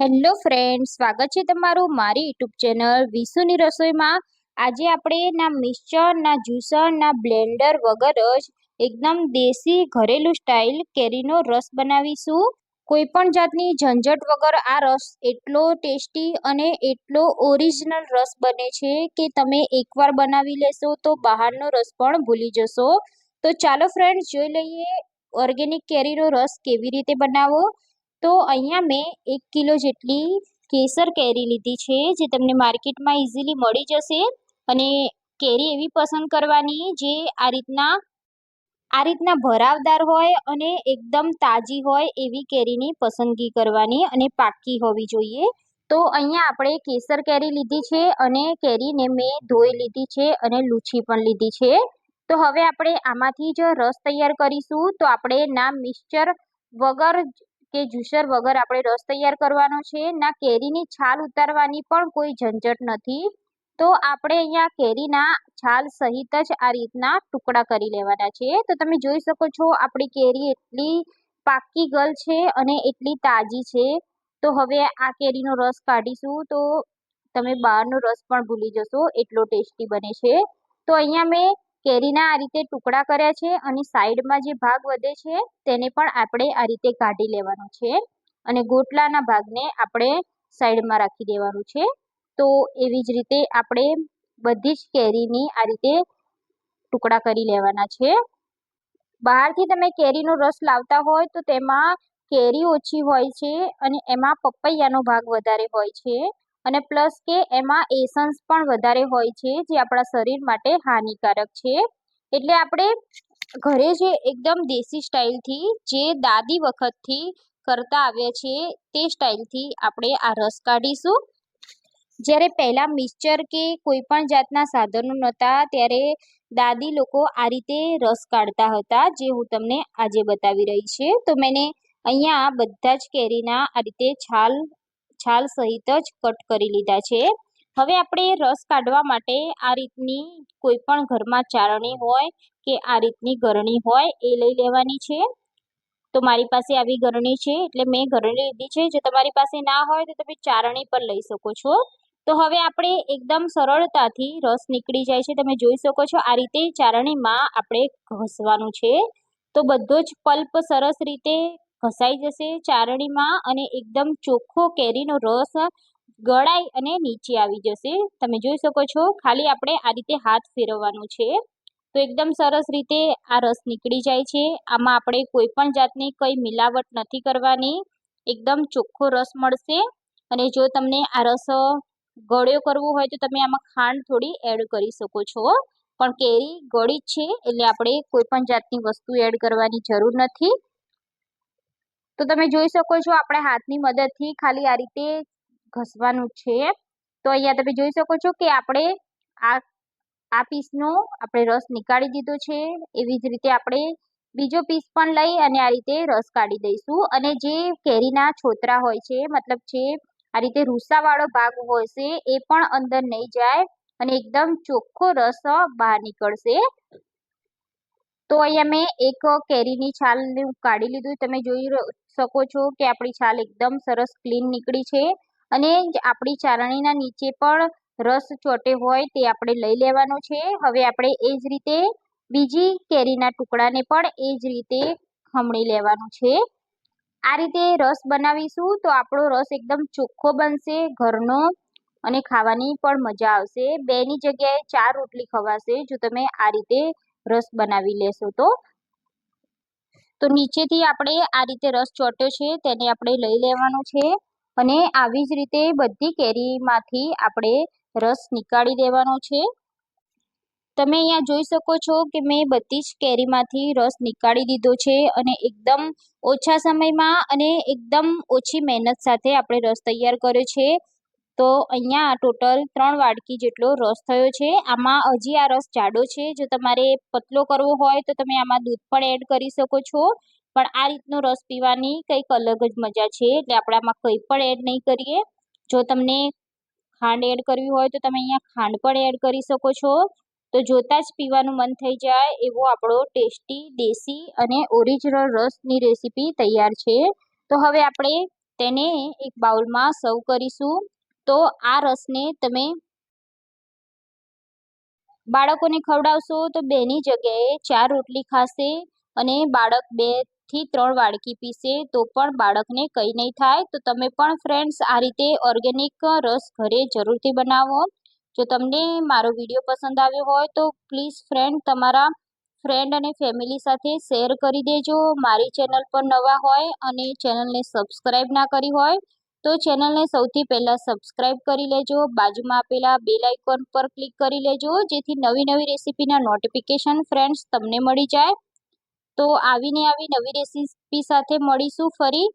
Hello friend સ્વાગત છે તમારું મારી યુટ્યુબ ચેનલ વિસુની રસોઈમાં. આજે આપણે ના મિક્સર, ના જ્યુસર, ના બ્લેન્ડર વગર જ એકદમ દેશી ઘરેલું સ્ટાઇલ કેરીનો રસ બનાવીશું. કોઈ પણ જાતની ઝંઝટ વગર આ રસ એટલો ટેસ્ટી અને એટલો ઓરિજિનલ રસ બને છે કે તમે એકવાર બનાવી લેશો તો બહારનો રસ પણ ભૂલી જશો. તો ચાલો ફ્રેન્ડ જોઈ લઈએ ઓર્ગેનિક કેરીનો રસ કેવી રીતે બનાવવો. તો અહીંયા મેં એક કિલો જેટલી કેસર કેરી લીધી છે, જે તમને માર્કેટમાં ઇઝીલી મળી જશે અને કેરી એવી પસંદ કરવાની જે આ રીતના આ રીતના ભરાવદાર હોય અને એકદમ તાજી હોય એવી કેરીની પસંદગી કરવાની અને પાકી હોવી જોઈએ. તો અહીંયા આપણે કેસર કેરી લીધી છે અને કેરીને મેં ધોઈ લીધી છે અને લૂછી પણ લીધી છે. તો હવે આપણે આમાંથી જ રસ તૈયાર કરીશું. તો આપણે ના મિક્સચર વગર કે જ્યુસર વગર આપણે રસ તૈયાર કરવાનો છે, ના કેરીની છાલ ઉતારવાની પણ કોઈ ઝંઝટ નથી, તો આપણે અહીંયા કેરીના છાલ સહિત જ આ રીતના ટુકડા કરી લેવાના છે. તો તમે જોઈ શકો છો, આપણી કેરી એટલી પાકી ગલ છે અને એટલી તાજી છે. તો હવે આ કેરીનો રસ કાઢીશું, તો તમે બહારનો રસ પણ ભૂલી જશો, એટલો ટેસ્ટી બને છે. તો અહીંયા મેં કેરીના આ રીતે ટુકડા કર્યા છે અને સાઈડમાં જે ભાગ વધે છે તેને પણ આપણે આ રીતે કાઢી લેવાનો છે અને ગોટલાના ભાગને આપણે સાઈડમાં રાખી દેવાનું છે. તો એવી જ રીતે આપણે બધી જ કેરીની આ રીતે ટુકડા કરી લેવાના છે. બહારથી તમે કેરીનો રસ લાવતા હોય તો તેમાં કેરી ઓછી હોય છે અને એમાં પપૈયાનો ભાગ વધારે હોય છે. અને પ્લસ કે એમાં એસન્સ પણ વધારે હોય છે, જે આપણા શરીર માટે હાનિકારક છે. એટલે આપણે ઘરે જે એકદમ દેશી સ્ટાઇલથી જે દાદી વખતથી કરતા આવ્યા છે તે સ્ટાઇલથી આપણે આ રસ કાઢીશું. જ્યારે પહેલાં મિક્સચર કે કોઈ પણ જાતના સાધનો નહોતા, ત્યારે દાદી લોકો આ રીતે રસ કાઢતા હતા, જે હું તમને આજે બતાવી રહી છે. તો મેને અહીંયા બધા જ કેરીના આ રીતે છાલ છાલ સહિત જ કટ કરી લીધા છે. હવે આપણે રસ કાઢવા માટે આ રીતની કોઈ પણ ઘરમાં ચારણી હોય કે આ રીતની ગરણી હોય એ લઈ લેવાની છે. તો મારી પાસે આવી ગરણી છે એટલે મેં ગરણી લીધી છે. જો તમારી પાસે ના હોય તો તમે ચારણી પણ લઈ શકો છો. તો હવે આપણે એકદમ સરળતાથી રસ નીકળી જાય છે. તમે જોઈ શકો છો આ રીતે ચારણીમાં આપણે ઘસવાનું છે. તો બધો જ પલ્પ સરસ રીતે ઘસાઈ જશે. ચારણીમાં અને એકદમ ચોખ્ખો કેરીનો રસ ગળાઈ અને નીચે આવી જશે. તમે જોઈ શકો છો, ખાલી આપણે આ રીતે હાથ ફેરવવાનું છે. તો એકદમ સરસ રીતે આ રસ નીકળી જાય છે. આમાં આપણે કોઈ પણ જાતની કંઈ મિલાવટ નથી કરવાની. એકદમ ચોખ્ખો રસ મળશે. અને જો તમને આ રસ ગળ્યો કરવો હોય તો તમે આમાં ખાંડ થોડી એડ કરી શકો છો. પણ કેરી ગળી છે, એટલે આપણે કોઈ પણ જાતની વસ્તુ એડ કરવાની જરૂર નથી. તો તમે જોઈ શકો છો, આપણે હાથની મદદથી ખાલી આ રીતે ઘસવાનું છે. તો અહીંયા તમે જોઈ શકો છો કે આપણે આ આ પીસનો આપણે રસ નીકાળી દીધો છે. એવી જ રીતે આપણે બીજો પીસ પણ લઈ અને આ રીતે રસ કાઢી દઈશું. અને જે કેરીના છોતરા હોય છે, મતલબ છે આ રીતે રૂસાવાળો ભાગ હોય છે, એ પણ અંદર નહીં જાય અને એકદમ ચોખ્ખો રસ બહાર નીકળશે. તો અહીંયા મેં એક કેરીની છાલ કાઢી લીધું. તમે જોઈ શકો છો કે આપણી છાલ એકદમ સરસ ક્લીન નીકળી છે અને આપણી ચારણીના નીચે પણ રસ ચોટે હોય તે આપણે લઈ લેવાનો છે. હવે આપણે એ જ રીતે બીજી કેરીના ટુકડાને પણ એ જ રીતે ખમણી લેવાનું છે. આ રીતે રસ બનાવીશું તો આપણો રસ એકદમ ચોખ્ખો બનશે, ઘરનો અને ખાવાની પણ મજા આવશે. બેની જગ્યાએ ચાર રોટલી ખવાશે. જો તમે આ રીતે રસ બનાવી લેશો તો? તો નીચેથી આપણે આ રીતે રસ ચોટ્યો છે, તેને આપણે લઈ લેવાનો છે અને આવી જ રીતે બધી કેરીમાંથી આપણે રસ નીકાળી દેવાનો છે. તમે અહીંયા જોઈ શકો છો કે મેં બધી જ કેરીમાંથી રસ નીકાળી દીધો છે અને એકદમ ઓછા સમયમાં અને એકદમ ઓછી મહેનત સાથે આપણે રસ તૈયાર કર્યો છે. તો અહીંયા ટોટલ ત્રણ વાડકી જેટલો રસ થયો છે. આમાં હજી આ રસ જાડો છે. જો તમારે પતલો કરવો હોય તો તમે આમાં દૂધ પણ એડ કરી શકો છો. પણ આ રીતનો રસ પીવાની કંઈક અલગ જ મજા છે. એટલે આપણે આમાં કંઈ પણ એડ નહીં કરીએ. જો તમને ખાંડ એડ કરવી હોય તો તમે અહીંયા ખાંડ પણ એડ કરી શકો છો. તો જોતાં જ પીવાનું મન થઈ જાય એવો આપણો ટેસ્ટી દેશી અને ઓરિજિનલ રસની રેસીપી તૈયાર છે. તો હવે આપણે તેને એક બાઉલમાં સર્વ કરીશું. તો આ રસને તમે બાળકોને ખવડાવશો તો બેની જગ્યાએ ચાર રોટલી ખાશે અને બાળક બેથી ત્રણ વાડકી પીશે તો પણ બાળકને કંઈ નહીં થાય. તો તમે પણ ફ્રેન્ડ્સ આ રીતે ઓર્ગેનિક રસ ઘરે જરૂરથી બનાવો. જો તમને મારો વીડિયો પસંદ આવ્યો હોય તો પ્લીઝ ફ્રેન્ડ તમારા ફ્રેન્ડ અને ફેમિલી સાથે શેર કરી દેજો. મારી ચેનલ પર નવા હોય અને ચેનલને સબસ્ક્રાઈબ ના કરી હોય તો ચેનલને સૌથી પહેલાં સબસ્ક્રાઈબ કરી લેજો. બાજુમાં આપેલા બેલ આઇકોન પર ક્લિક કરી લેજો, જેથી નવી નવી રેસીપીના નોટિફિકેશન ફ્રેન્ડ્સ તમને મળી જાય. તો આવીને આવી નવી રેસીપી સાથે મળીશું ફરી.